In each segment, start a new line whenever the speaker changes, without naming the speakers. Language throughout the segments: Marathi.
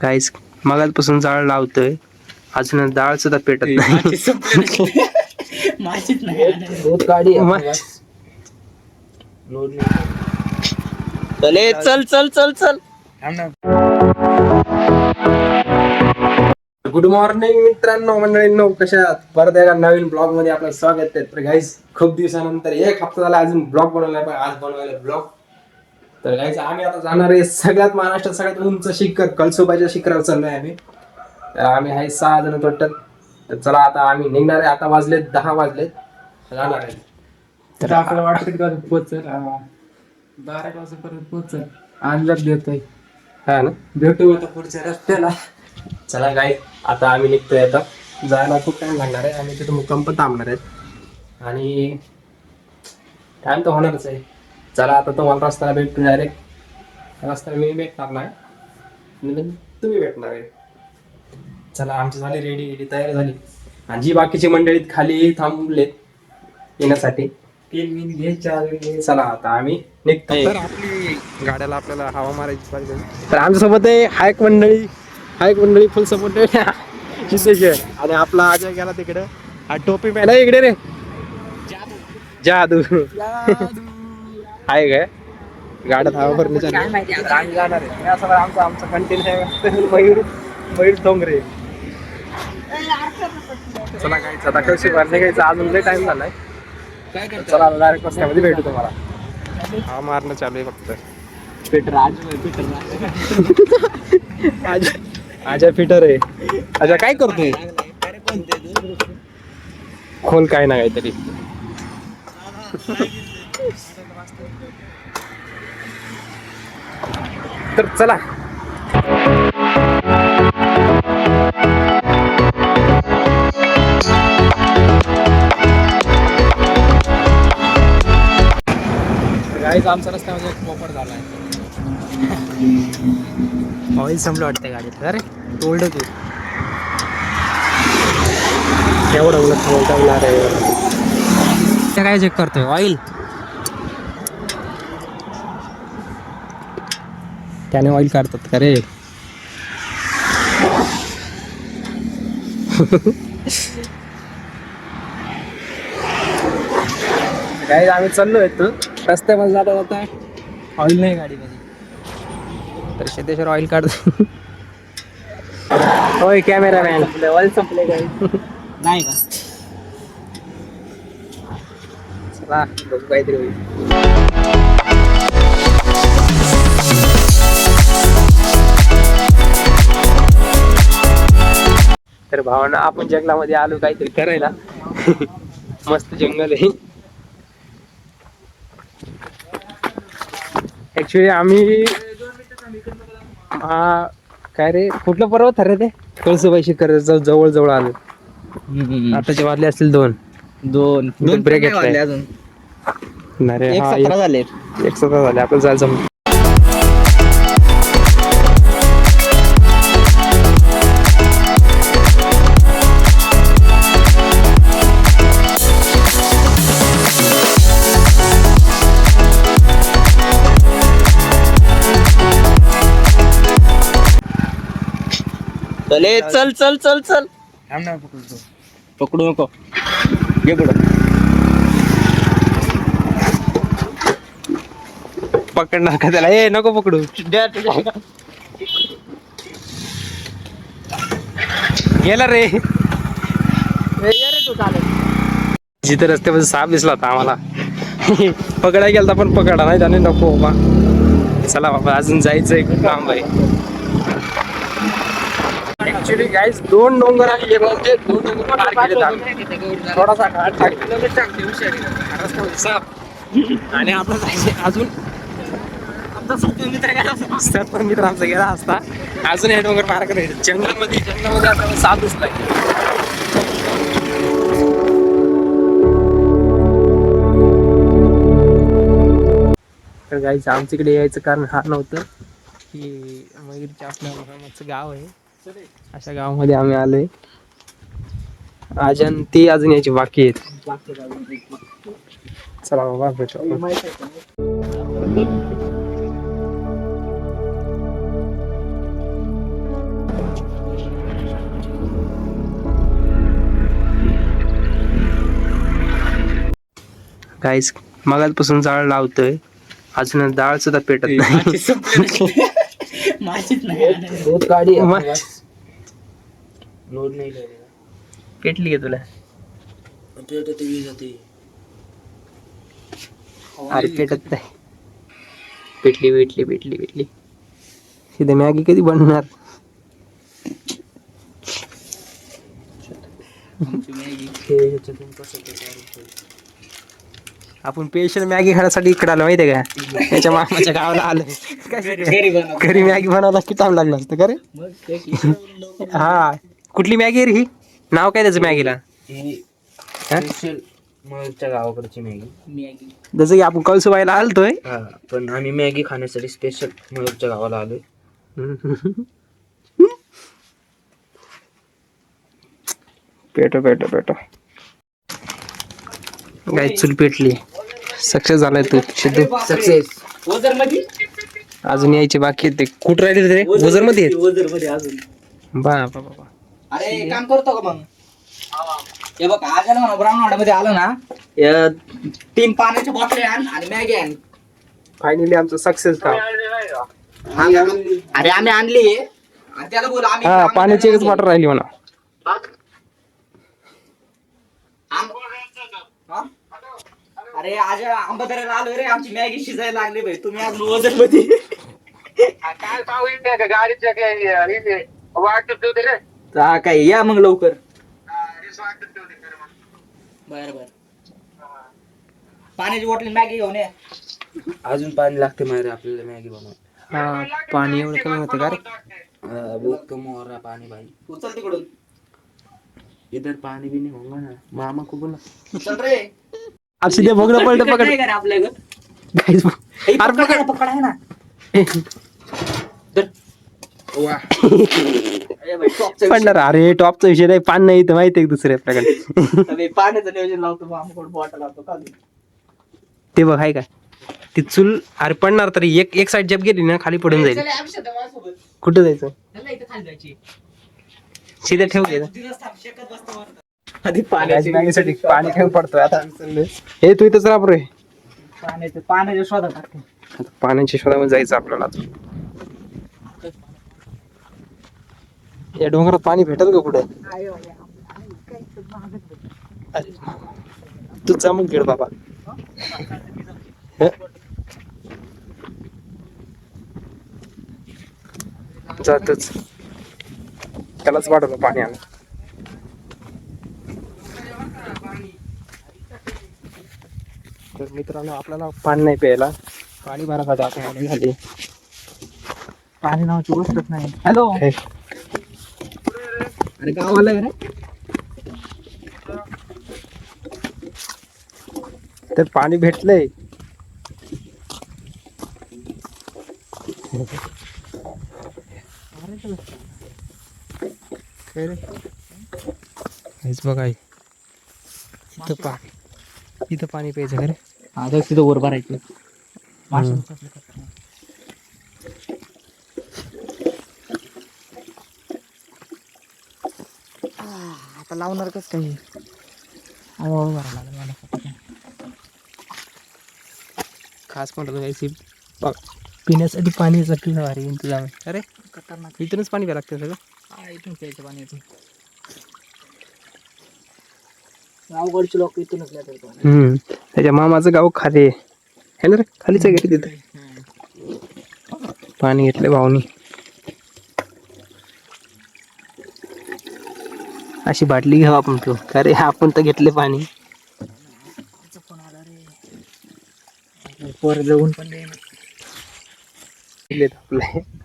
काहीच मगाचपासून जाळ लावतोय. अजून डाळ सुद्धा पेटत नाही.
गाडी
चले चल चल चल चल.
गुड मॉर्निंग मित्रांनो मंडळींनो कशा आहात? परत एका नवीन ब्लॉगमध्ये आपलं स्वागत आहे. तर गाईज खूप दिवसानंतर एक हप्ता झाला. अजून ब्लॉग बनवलाय पण आज बनवायला ब्लॉग तर गाईज आम्ही आता जाणार आहे सगळ्यात महाराष्ट्रात सगळ्यात उंच शिखर कळसोबाच्या शिखरावर चाललोय आम्ही. तर आम्ही आहे सहा जण टोटल. तर चला आता आम्ही निघणार आहे. आता वाजलेत दहा वाजलेत जाणार आहे.
तर आपल्याला वाटतं का पोचल बारा वाजेपर्यंत पोचल अंदाज देतोय.
हा ना?
भेटू आता पुढच्या रस्त्याला.
चला गाई आता आम्ही निघतोय आता. जायला खूप टाइम लागणार आहे. आणि तिथं मुक्काम पण थांबणार आहेत आणि टाइम तर होणारच आहे. चला आता तुम्हाला रस्त्याला भेटतो डायरेक्ट रस्त्याला मी भेटणार नाही. तुम्ही भेटणार आहे. चला आमची झाली रेडी रेडी तयारी झाली. आणि जी बाकीची मंडळी खाली थांबलेत येण्यासाठी
तीन मिनिट घे चार घे
चला आता आम्ही निघतो.
तर आपली गाड्याला आपल्याला हवा मारायची पाहिजे.
तर आमच्यासोबत आहे हा एक मंडळी हा एक मंडळी फुल सपोर्ट आहे. आणि आपला अजय गेला तिकडं. हा टोपी पहिला इकडे रे. जादू. आहे काय हवा भरण्याच्या आम्ही जाणार आहे. या सगळं आमचं आमचं कंटेंट आहे. मयूर मयूर डोंगरे चला काय आता कशी भरणे घ्यायचं? अजून लय टाइम झालाय. चला डायरेक्ट रस्त्यामध्ये भेटू तुम्हाला.
हवा मारणं चालू आहे फक्त.
अजय अजय फिटर आहे. अजय काय करतोय? खोल काय ना काहीतरी. तर चला. गाईच आमचा रस्त्यामध्ये एक पोपट झाला आहे.
ऑइल संपलं वाटतं गाडीत. अरे ओल्ड तू
एवढं उलट बोलता
काय चेक करतोय? ऑइल
त्याने ऑइल काढतात का रे? काय आम्ही चाललो येतो रस्त्यामध्ये जाता जाता ऑइल नाही गाडीमध्ये
तर सिद्धेश्वर ऑइल काढतो.
होय कॅमेरामॅन
लेवल संपले काय
नाही का?
चला बघू काहीतरी होईल. तर भावना आपण जंगलामध्ये आलो काहीतरी करायला. मस्त जंगल आहे. ऍक्च्युली आम्ही हा काय रे कुठलं पर्वत रे ते? कळसुबाई शिखर जवळ जवळ आलो. आताचे वाजले असतील दोन.
दोन.
दोन घेतलाय.
वाजले अजून.
नाही रे
एक
हा
सतरा झाले
एक सतरा झाले. आपलं जायचं
चले चल चल चल चल. पकडू नको. घे पुढं.
पकडणार का त्याला. ए नको पकडू. गेला रे. जिथे रस्त्यामध्ये साप दिसला होता आम्हाला. पकडाय गेलता पण पकडा नाही त्याने नको बाबा. चला बाबा अजून जायचंय. खूप लांब आहे ऍक्च्युली गाईज दोन डोंगर आहे म्हणजे दोन डोंगर पार केले आम्ही. थोडासा घाट टाकलेला रस्त्यामध्ये साप आणि आपलं जायचं अजून. सातवा मित्र आमचा गेला असता. अजून हे डोंगर पार करायचे जंगलमध्ये जंगलमध्ये आता साप दिसलाय तर गाईच आमच्याकडे यायचं कारण हा नव्हतं. की मयूरच्या आपल्या मामाचं गाव आहे. अशा गावामध्ये आम्ही आलोय. अजून ती अजून याची बाकी आहेत. चला बाबा भेटू
काहीच मगाजपासून जाळ लावतोय. अजून डाळ सुद्धा पेटत नाही.
माशीच नाही.
दूध काढी
मग
लोड नाही
पेटली का तुला? अरे पेटत नाही. पेटली पेटली पेटली पेटली. तिथे मॅगी कधी बनणार? आपण स्पेशल मॅगी खाण्यासाठी इकडे आलो माहितीये का? त्याच्या मामाच्या गावाला आलो.
घरी बनव
घरी मॅगी बनवायला किती टाइम लागला असतं का रे हा. कुठली मॅगी रे ही? नाव काय त्याचं मॅगीला?
गावाकडची मॅगी.
मॅगी.
जसं की आपण कळसुबाईला आलतोय.
हा पण आम्ही मॅगी खाण्यासाठी स्पेशल मयूरच्या गावाला आलोय.
पेटो पेटो पेटो. गाय चूल पेटली. सक्सेस झालाय तू सिद्धू.
सक्सेस.
ओझरमध्ये
अजून यायचे बाकी आहेत ते. कुठं राहिले रे? मध्ये?
ओझरमध्ये अजून.
बा बा बा, बा.
अरे एक काम करतो का मग? हे बघ आज आलं म्हणा ना या तीन पाण्याच्या बॉटले आण आणि मॅगी आण.
फायनली आमचं सक्सेस काम
अरे आम्ही आणली. आणि त्याला बोल आम्ही
हा पाण्याची एकच बॉटल राहिली म्हणा.
आम- हा? अरे आज आंबादऱ्याला आलो रे. आमची मॅगी शिजायला लागली भाई तुम्ही आज ओझरमध्ये हा काय या मग लवकर. बर बर. पाण्याची बॉटल मॅगी घेऊन ये.
अजून पाणी लागते मारे आपल्याला मॅगी बनवायला.
हा पाणी एवढं कमी होतं का रे?
हा, बहुत कम हो रहा पानी भाई
उचल तिकडून.
इधर पानी भी नहीं होगा ना मामा को बोला
उचल रे.
अब सीधे भोगलं पलट पकड.
काय करे आपल्या इकडं?
Guys,
ए,
अरे
पकड पकड. आहे ना. अरे बाई, टॉपचा विषय.
पडणार अरे टॉपचा विषय नाही पान नाही तर माहिती आहे का दुसऱ्या
पाण्याचं नियोजन लावतो मग आम्ही कुठं बॉटल लावतो का
ते बघ आहे काय ती चूल अरे पडणार तरी एक एक साईड जब गेली ना खाली पडून जाईल. कुठं जायचं? सीधे ठेव घे
आधी
पाण्यासाठी
पाण्याची
पाणी ठेव पडतोय आता. हे तू इथंच राहा रे
पाण्याचे पाण्याच्या शोधा टाकतो
आता पाण्याच्या शोधामध्ये जायचं आपल्याला आता. या डोंगरात पाणी भेटेल का कुठे? अरे तू जमून खेळ बाबा. हं? जातच. त्यालाच वाढवलं पाणी आलं तर मित्रांनो आपल्याला पाणी नाही प्यायला. पाणी भरासाठी आपण झाली.
पाणी नावाची गोष्टच नाही. हॅलो. अरे गावाला रे.
तर पाणी भेटलंय? हेच बघा. इथं पाणी इथं पाणी प्यायचं का
आता तिथं वर भरायचं. आता लावणार कस काही
खास म्हणतो पिण्यासाठी पाणीसाठी भारी इंतजाम आहे. अरे
खतरनाक
इथूनच पाणी प्यायला लागतं सगळं?
हा इथून प्यायचं पाणी येतं गावकडचे लोक इथूनच पाणी.
हम्म. त्याच्या मामाचं गाव खाली आहे ना रे? खालीच आहे तिथं? पाणी घेतलं भाऊनी. अशी बाटली घ्यावं आपण पिऊ अरे आपण तर घेतले पाणी.
पोर जाऊन पण नाही
आपले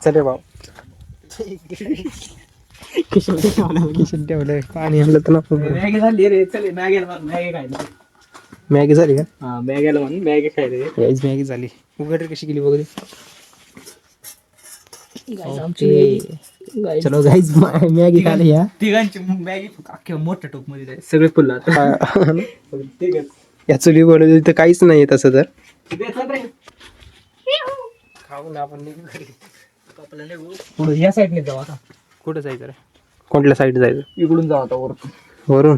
चले भाऊ. किशन ठेवलं किशन ठेवलं पाणी आणलं तर नको.
झाली रे चले मॅगे मॅगे काय
मॅगी झाली का?
हा मॅगीला म्हण मॅगी खायला
मॅगी झाली. उघड कशी गेली बघ चलो गाईज मॅगी खाली या
तिघांची मॅगी अख्ख्या मोठ्या टोपमध्ये जाईल. सगळे फुल
या चुली बनवली तर काहीच नाही तसं तर. खाऊन आपण निघू घरी.
पुढे या साईडने जाऊ आता.
कुठं जायचं रे? कोणत्या साईड जायचं?
इकडून जाऊ आता वर
वरून?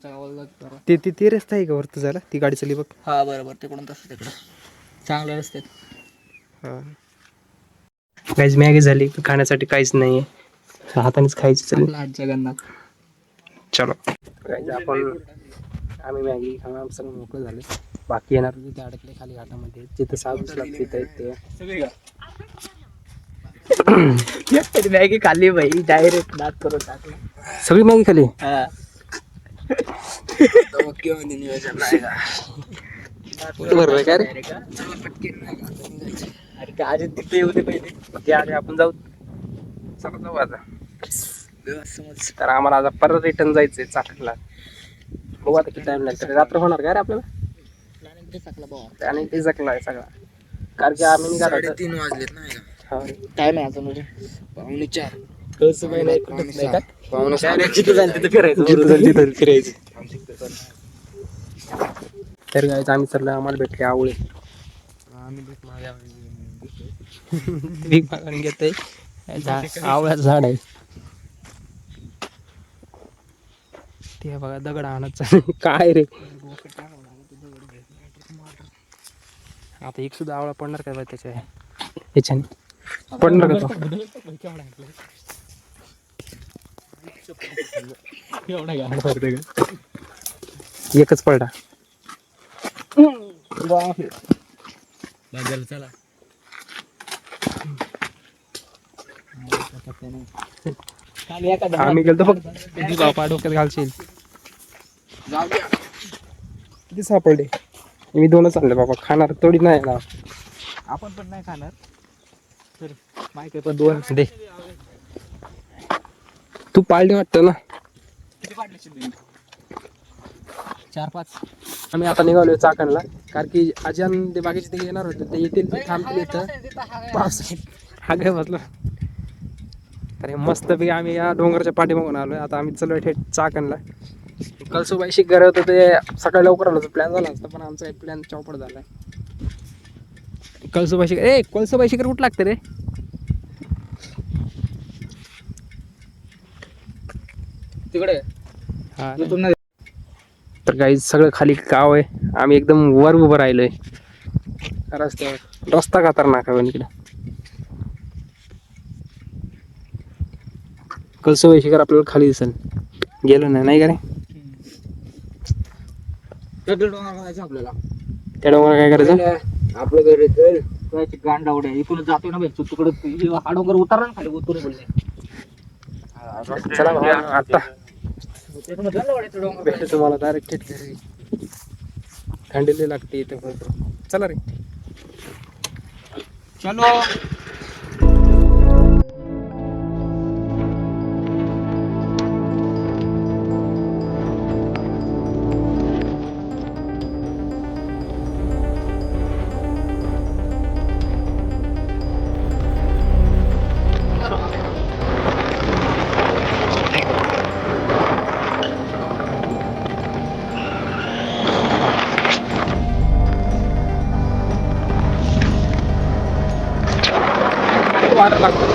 गावाला जरा-
ते ते ते रस्ता आहे का वरती झाला? ती गाडी चालली बघ.
हा बरोबर. तिकडून तसं तिकडं. चांगलं रस्ते
काहीच मॅगी झाली खाण्यासाठी काहीच नाही हातानेच खायची चालली
जगन्नाथ
चलो. Guys, आपण आम्ही मॅगी खाऊन आमचं सगळं मोकळं झालं. बाकी येणार. होते ते अडकले खाली घाटामध्ये जिथं साबूस लागते ते.
मॅगी खाल्ली बाई. डायरेक्ट दात करून टाकलं.
सगळी मॅगी खाली
हा.
बरोबर काय रे
अरे का? अजून तिथे येऊ दे पहिले
ते आले आपण जाऊ चला जाऊ आता तर आम्हाला आता परत रिटर्न जायचंय चाकणला बघू आता किती टाइम लागतो रात्र होणार काय रे आपल्याला आणि ते जगला आहे सगळा कारण की आम्ही निघालो
तीन वाजलेत ना
हा.
टाइम आहे अजून म्हणजे.
पाहुणे चार.
कळसं बाई नाही कुठंच नाही का?
पाहुणे
जिथं जाईल तिथं फिरायचं. जिथं तिथं फिरायचं. तर काय आम्ही चाललो आम्हाला भेटले आवळे. भीक मागून घेतोय. झाड आवळ्याचं झाड आहे. ते बघा दगड आणत. काय रे? आता एक सुद्धा आवळा पडणार काय बा त्याच्या? ह्याच्याने पडणार का? तो एकच पडला
चला. खाली एखादा
आम्ही गेलतो फक्त. किती बापा डोक्यात घालशील. किती सापडले? मी दोनच आणले बाबा. खाणार थोडी नाही ना.
आपण पण नाही खाणार. तर माहिती पण दोन.
दे. तू पाळली वाटतं ना?
किती पाडले चार पाच.
आम्ही आता निघालोय चाकणला कारण की अजान ते बाकीचे ते येणार होते ते येतील ते थांबतील इथं. पाऊस हा काय बसलो. तर मस्तपैकी आम्ही या डोंगराच्या पाठीमागून आलोय. आता आम्ही चाललोय थेट चाकणला. कलसुबाईशी घर होतं ते सकाळी लवकर आलो प्लॅन झाला असता पण आमचा एक प्लॅन चौपट झालाय. कळसुबाई शिखर ए कळसुबाई शिखर कुठं लागतं रे?
तिकडे?
हा.
नाही.
तर काही सगळं खाली गाव आहे. आम्ही एकदम वर उभं राहिलोय. रस्त्यावर रस्ता खतरनाक आहे पण इकडे. कलसोबाई शिखर आपल्याला खाली दिसेल. गेलो नाही नाही का रे?
बघायचं आपल्याला.
त्या काय करायचं?
आपलं घर गांड आवड आहे. इथून जातो ना भेटतो तिकडे हा डोंगर उतरला ना खाली उतरून बोलले.
चला भावा, आता. भेटतो तुम्हाला डायरेक्ट थेट घरी थंडीला लागते इथे चला रे.
चलो.
वाटत लागतो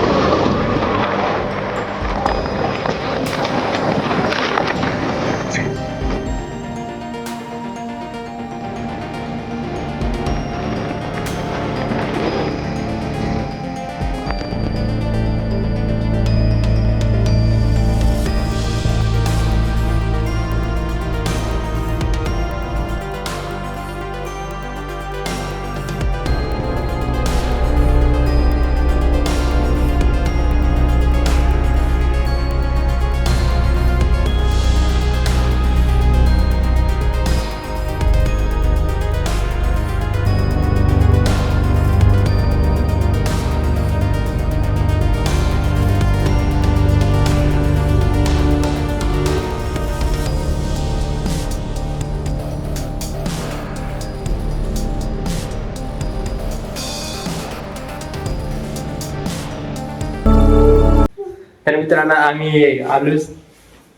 मित्रांनो आम्ही आलो.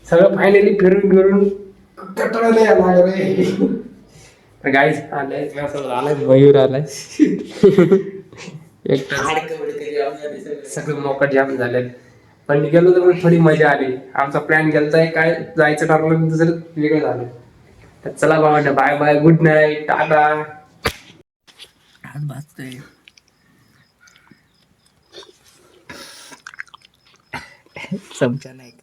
सगळं फायनली फिरून फिरून कंटाळा नाही आला रे गाईज आलाय. आलाय मयूर आलाय. एक सगळं. मोकट जाम झाले पण गेलो तर थोडी मजा आली. आमचा प्लॅन गेलताय काय जायचं ठरवलं दुसरं वेगळं झालं. तर चला बाबा bye bye good night tata
भाजतोय. चमचा नाही काय